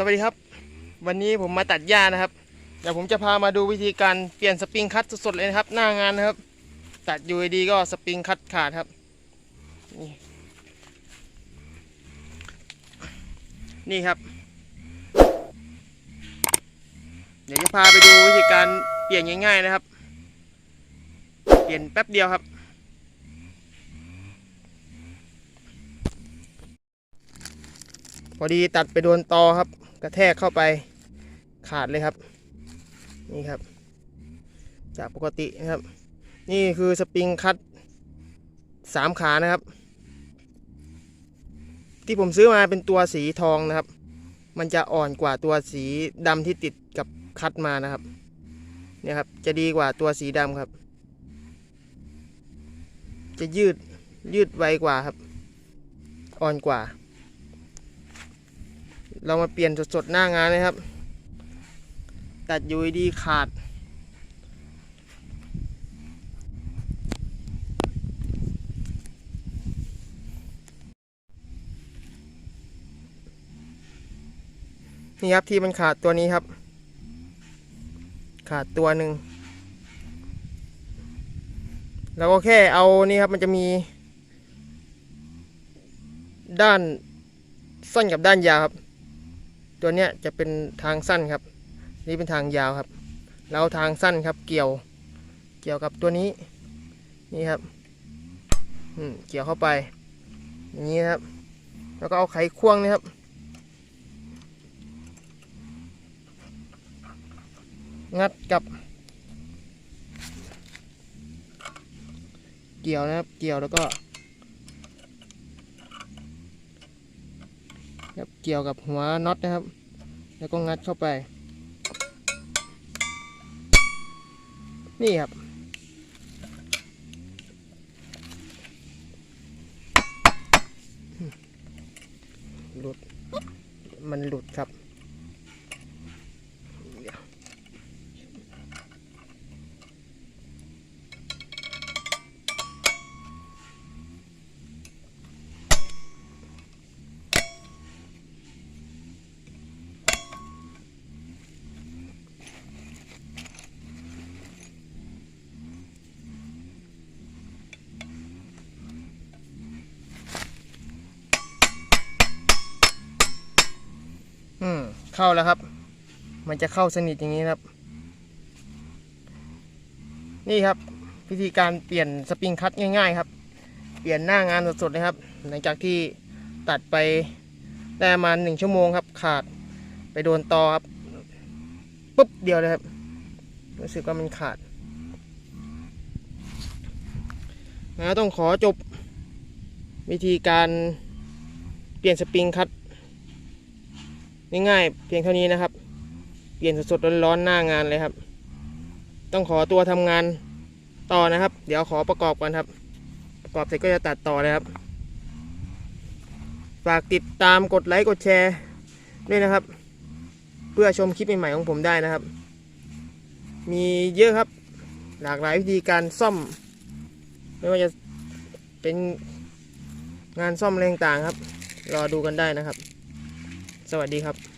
สวัสดีครับ วันนี้ผมมาตัดหญ้านะครับ เดี๋ยวผมจะพามาดูวิธีการเปลี่ยนสปริงคัตสดๆเลยนะครับ หน้างานนะครับ ตัดอยู่ดีก็สปริงคัตขาดครับนี่นี่ครับ เดี๋ยวจะพาไปดูวิธีการเปลี่ยนง่ายๆนะครับ เปลี่ยนแป๊บเดียวครับพอดีตัดไปโดนตอครับ กระแทกเข้าไปขาดเลยครับ นี่ครับ จากปกตินะครับ นี่คือสปริงคัตสามขานะครับ ที่ผมซื้อมาเป็นตัวสีทองนะครับ มันจะอ่อนกว่าตัวสีดำที่ติดกับคัตมานะครับเนี่ยครับ จะดีกว่าตัวสีดำครับ จะยืดยืดไวกว่าครับ อ่อนกว่า เรามาเปลี่ยนสดๆหน้างานเลยครับ ตัดยูดีขาด นี่ครับที่มันขาดตัวนี้ครับ ขาดตัวหนึ่งแล้วก็แค่เอานี่ครับมันจะมี ด้านสั้นกับด้านยาวครับ ตัวเนี้ยจะเป็นทางสั้นครับ นี่เป็นทางยาวครับ แล้วทางสั้นครับเกี่ยวเกี่ยวกับตัวนี้นี่ครับอืเกี่ยวเข้าไป อย่างนี้ครับ แล้วก็เอาไขควงนี่ครับ งัดกับ เกี่ยวนะครับ เกี่ยวแล้วก็ ครับเกี่ยวกับหัวน็อตนะครับ แล้วก็งัดเข้าไป นี่ครับ หลุด มันหลุดครับ อืมเข้าแล้วครับ มันจะเข้าสนิทอย่างนี้ครับ นี่ครับ วิธีการเปลี่ยนสปริงคัตง่ายๆ ครับ เปลี่ยนหน้างานสดๆเลยครับ หลังจากที่ตัดไปได้มาหนึ่งชั่วโมงครับ ขาดไปโดนตอครับปุ๊บเดียวเลยครับ รู้สึกว่ามันขาดนะต้องขอจบวิธีการเปลี่ยนสปริงคัต ง่ายๆเพียงเท่านี้นะครับ เปลี่ยนสดๆร้อนๆหน้างานเลยครับ ต้องขอตัวทำงานต่อนะครับ เดี๋ยวขอประกอบกันครับ ประกอบเสร็จก็จะตัดต่อเลยครับ ฝากติดตามกดไลค์กดแชร์ด้วยนะครับ เพื่อชมคลิปใหม่ๆของผมได้นะครับ มีเยอะครับ หลากหลายวิธีการซ่อม ไม่ว่าจะเป็นงานซ่อมอะไรต่างครับ รอดูกันได้นะครับ สวัสดีครับ